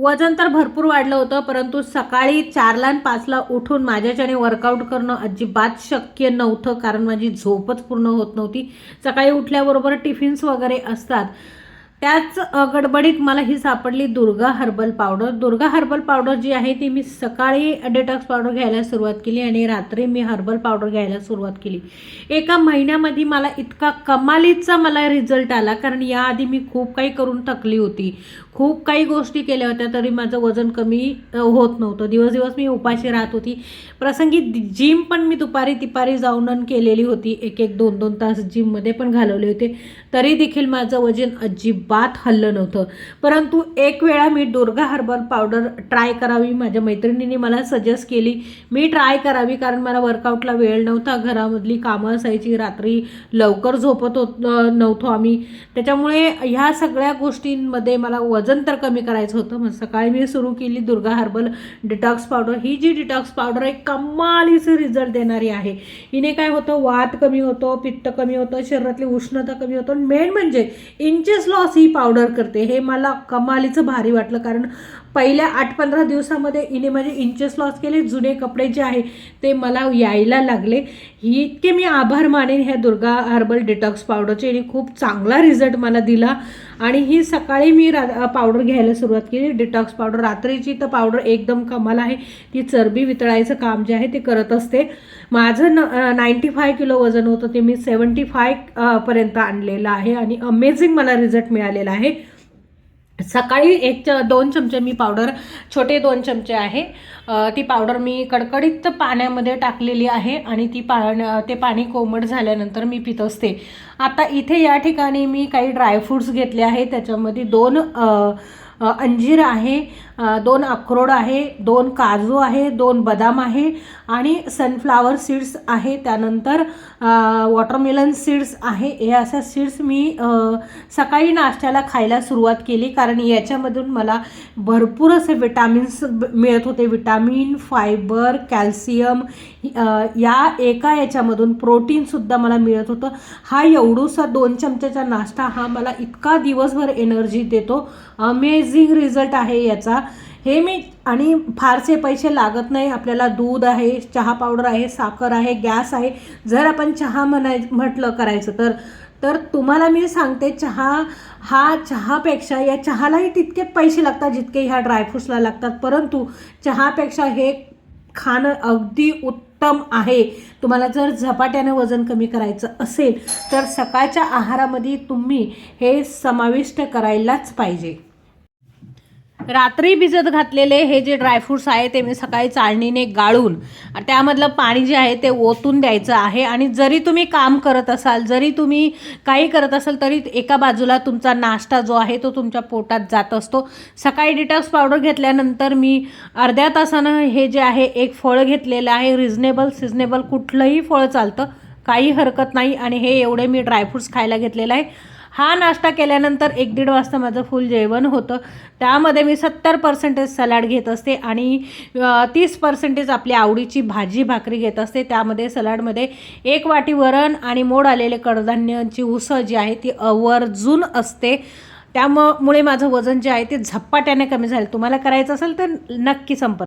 वजन तर भरपूर वाढलं होतं परंतु सकाळी चारला आणि पाचला उठून माझ्याच्याने वर्कआउट करणं अजिबात शक्य नव्हतं कारण माझी झोपच पूर्ण होत नव्हती. सकाळी उठल्याबरोबर टिफिन्स वगैरे असतात. त्याच गडबडीत मला ही सापडली Durga herbal powder. Durga herbal powder जी आहे ती मी सकाळी डेटॉक्स पावडर घ्यायला सुरुवात केली आणि रात्री मी हर्बल पावडर घ्यायला सुरुवात केली. एका महिन्यामध्ये मला इतका कमालीचा मला रिझल्ट आला कारण याआधी मी खूप काही करून थकली होती. खूप काही गोष्टी केल्या होत्या तरी माझं वजन कमी होत नव्हतं. दिवस दिवस मी उपाशी राहत होती. प्रसंगी जिम पण मी दुपारी तिपारी जाऊन केलेली होती. एक एक दोन दोन तास जिममध्ये पण घालवले होते. तरी देखील माझं वजन अजिबात हल्लं नव्हतं. परंतु एक वेळा मी दुर्गा हर्बल पावडर ट्राय करावी माझ्या मैत्रिणीने मला सजेस्ट केली. मी ट्राय करावी कारण मला वर्कआउटला वेळ नव्हता. घरामधली कामं असायची रात्री लवकर झोपत होत नव्हतो आम्ही. त्याच्यामुळे ह्या सगळ्या गोष्टींमध्ये मला वजन तर कमी करायचं होतं. मग सकाळी मी सुरू केली दुर्गा हर्बल डिटॉक्स पावडर. ही जी डिटॉक्स पावडर आहे कमालीचं रिझल्ट देणारी आहे. हिने काय होतं वात कमी होतो पित्त कमी होतं शरीरातली उष्णता कमी होतो. मेन म्हणजे इंचेस लॉस ही पावडर करते. हे मला कमालीचं भारी वाटलं कारण पहिल्या आठ पंधरा दिवसामध्ये हिने माझे इंचेस लॉस केले जुने कपडे जे आहे ते मला यायला लागले. ही इतके मी आभार मानेन ह्या दुर्गा हर्बल डिटॉक्स पावडरचे हिने खूप चांगला रिझल्ट मला दिला आणि ही सकाळी मी रा पावडर घ्यायला सुरुवात केली. डिटॉक्स पावडर रात्रीची तर पावडर एकदम कमाल आहे. ती चरबी वितळायचं काम जे आहे ते करत असते. माझं न नाईंटी फाय किलो वजन होतं ते मी सेवन्टी फाय पर्यंत आणलेलं आहे आणि अमेझिंग मला रिझल्ट मिळाला. मिळालेला आहे. सकाळी एक च दोन चमचे मी पावडर छोटे दोन चमचे आहे. ती पावडर मी कडकडीत पाण्यामध्ये टाकलेली आहे आणि ती पाण्या ते पाणी कोमट झाल्यानंतर मी पित असते आता इथे या ठिकाणी मी काही ड्रायफ्रूट्स घेतले आहे त्याच्यामध्ये दोन आ, अंजीर आहे दोन अक्रोड आहे दोन काजू आहे दोन बदाम आहे आणि सनफ्लावर सीड्स आहे. त्यानंतर वॉटरमेलन सीड्स आहे. हे अशा सीड्स मी सकाळी नाश्त्याला खायला सुरुवात केली कारण याच्यामधून मला भरपूर असे विटामिन्स मिळत होते. विटामिन फायबर कॅल्शियम या एका याच्यामधून प्रोटीनसुद्धा मला मिळत होतं. हा एवढूसा दोन चमच्याचा नाश्ता हा मला इतका दिवसभर एनर्जी देतो. अमेझिंग रिझल्ट आहे याचा. हे मी आणि फारसे पैसे लागत नाही. आपल्याला दूध आहे चहा पावडर आहे साखर आहे गॅस आहे. जर आपण चहा म्हणाय म्हटलं करायचं तर तर तुम्हाला मी सांगते चहा हा चहापेक्षा या चहालाही तितके पैसे लागतात जितके ह्या ड्रायफ्रूट्सला लागतात. परंतु चहापेक्षा हे खाणं अगदी उत्तम आहे. तुम्हाला जर झपाट्यानं वजन कमी करायचं असेल तर सकाळच्या आहारामध्ये तुम्ही हे समाविष्ट करायलाच पाहिजे. रात्री भिजत घातलेले हे जे ड्रायफ्रूट्स आहे ते मी सकाळी चाळणीने गाळून त्यामधलं पाणी जे आहे ते ओतून द्यायचं आहे. आणि जरी तुम्ही काम करत असाल जरी तुम्ही काही करत असाल तरी एका बाजूला तुमचा नाश्ता जो आहे तो तुमच्या पोटात जात असतो. सकाळी डिटॉक्स पावडर घेतल्यानंतर मी अर्ध्या तासानं हे जे आहे एक फळ घेतलेलं आहे. रिझनेबल सिझनेबल कुठलंही फळ चालतं काही हरकत नाही. आणि हे एवढे मी ड्रायफ्रूट्स खायला घेतलेलं आहे. हा नाश्ता केल्यानंतर एक दीड वाजता माझं फुल जेवण होतं. त्यामध्ये मी सत्तर पर्सेंटेज सलाड घेत असते आणि तीस पर्सेंटेज आपली आवडीची भाजी भाकरी घेत असते. त्यामध्ये सलाडमध्ये एक वाटी वरण आणि मोड आलेले कडधान्यांची उसळ जी आहे ती आवर्जून असते. त्यामुळे माझं वजन जे आहे ते झपाट्याने कमी झालं. तुम्हाला करायचं असेल तर नक्की संपर्क